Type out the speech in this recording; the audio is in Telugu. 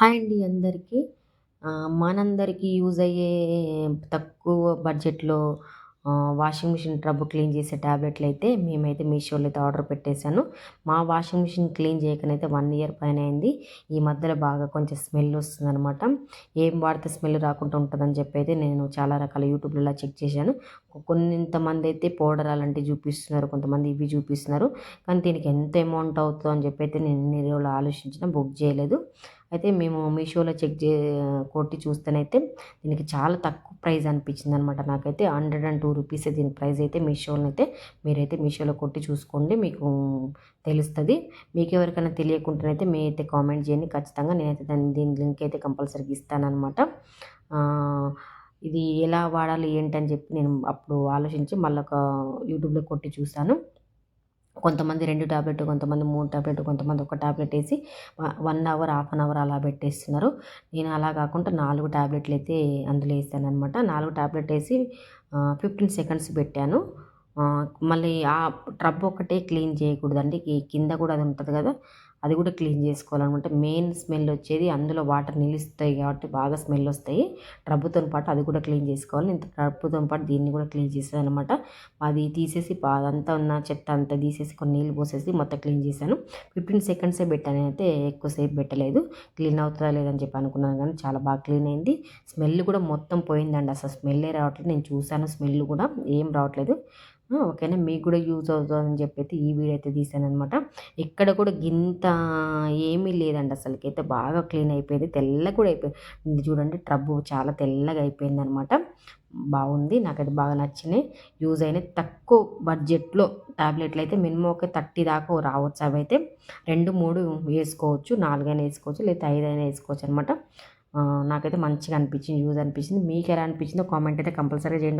హాయ్ అండి అందరికీ. మనందరికీ యూజ్ అయ్యే తక్కువ బడ్జెట్లో వాషింగ్ మిషన్ ట్రబ్ క్లీన్ చేసే ట్యాబ్లెట్లు అయితే మేమైతే మీషోలో అయితే ఆర్డర్ పెట్టేశాను. మా వాషింగ్ మిషన్ క్లీన్ చేయకనైతే వన్ ఇయర్ పైన అయింది. ఈ మధ్యలో బాగా కొంచెం స్మెల్ వస్తుందనమాట ఏం వాడితే స్మెల్ రాకుండా ఉంటుందని చెప్పి అయితే నేను చాలా రకాల యూట్యూబ్లలో చెక్ చేశాను. కొంతమంది అయితే పౌడర్ అలాంటివి చూపిస్తున్నారు కొంతమంది ఇవి చూపిస్తున్నారు. కానీ దీనికి ఎంత అమౌంట్ అవుతుందో అని చెప్పి అయితే నేను ఎన్ని రోజులు ఆలోచించిన బుక్ చేయలేదు. అయితే మేము మీషోలో చెక్ చే కొట్టి చూస్తేనైతే దీనికి చాలా తక్కువ ప్రైస్ అనిపించింది అనమాట నాకైతే. హండ్రెడ్ అండ్ టూ రూపీస్ దీని ప్రైస్ అయితే మీషోలో అయితే మీరైతే మీషోలో కొట్టి చూసుకోండి మీకు తెలుస్తుంది. మీకు ఎవరికైనా తెలియకుండానైతే మీ అయితే కామెంట్ చేయండి. ఖచ్చితంగా నేనైతే దాని దీని లింక్ అయితే కంపల్సరీగా ఇస్తానమాట ఇది ఎలా వాడాలి ఏంటని చెప్పి నేను అప్పుడు ఆలోచించి మళ్ళీ ఒక యూట్యూబ్లో కొట్టి చూసాను కొంతమంది రెండు ట్యాబ్లెట్ కొంతమంది మూడు ట్యాబ్లెట్ కొంతమంది ఒక ట్యాబ్లెట్ వేసి one hour half an hour అలా పెట్టేస్తున్నారు. నేను అలా కాకుండా నాలుగు ట్యాబ్లెట్లు అయితే అందులో వేసాను అనమాట నాలుగు ట్యాబ్లెట్ వేసి ఫిఫ్టీన్ సెకండ్స్ పెట్టాను. మళ్ళీ ఆ ట్రబ్ ఒకటే క్లీన్ చేయకూడదండి. కింద కూడా అది ఉంటుంది కదా అది కూడా క్లీన్ చేసుకోవాలనుకుంటే మెయిన్ స్మెల్ వచ్చేది అందులో వాటర్ నిలుస్తాయి కాబట్టి బాగా స్మెల్ వస్తాయి. ట్రబ్బుతో పాటు అది కూడా క్లీన్ చేసుకోవాలి. ఇంత ట్రబ్బుతో పాటు దీన్ని కూడా క్లీన్ చేసాను అనమాట అది తీసేసి అదంతా ఉన్న చెత్త అంతా తీసేసి కొన్ని నీళ్ళు పోసేసి మొత్తం క్లీన్ చేశాను. ఫిఫ్టీన్ సెకండ్సే పెట్టాను. అయితే ఎక్కువసేపు పెట్టలేదు. క్లీన్ అవుతుందా లేదని చెప్పి అనుకున్నాను కానీ చాలా బాగా క్లీన్ అయింది. స్మెల్ కూడా మొత్తం పోయిందండి. అసలు స్మెల్లే రావట్లేదు. నేను చూశాను స్మెల్ కూడా. ఏం రావట్లేదు. ఓకేనా? మీకు కూడా యూజ్ అవుతుందని చెప్పి అయితే ఈ వీడియో అయితే తీసాను అనమాట ఇక్కడ కూడా గింత ఏమీ లేదండి అసలుకి అయితే బాగా క్లీన్ అయిపోయింది. తెల్ల కూడా అయిపోయింది. చూడండి ట్రబ్బు చాలా తెల్లగా అయిపోయింది అనమాట బాగుంది. నాకైతే బాగా నచ్చినాయి. యూజ్ అయినాయి. తక్కువ బడ్జెట్లో ట్యాబ్లెట్లు అయితే మినిమం ఒక థర్టీ దాకా రావచ్చు. అవి అయితే రెండు మూడు వేసుకోవచ్చు. నాలుగైనా వేసుకోవచ్చు. లేదా ఐదైనా వేసుకోవచ్చు అనమాట నాకైతే మంచిగా అనిపించింది. యూజ్ అనిపించింది. మీకు ఎలా అనిపించిందో కామెంట్ అయితే కంపల్సరీ చేయండి.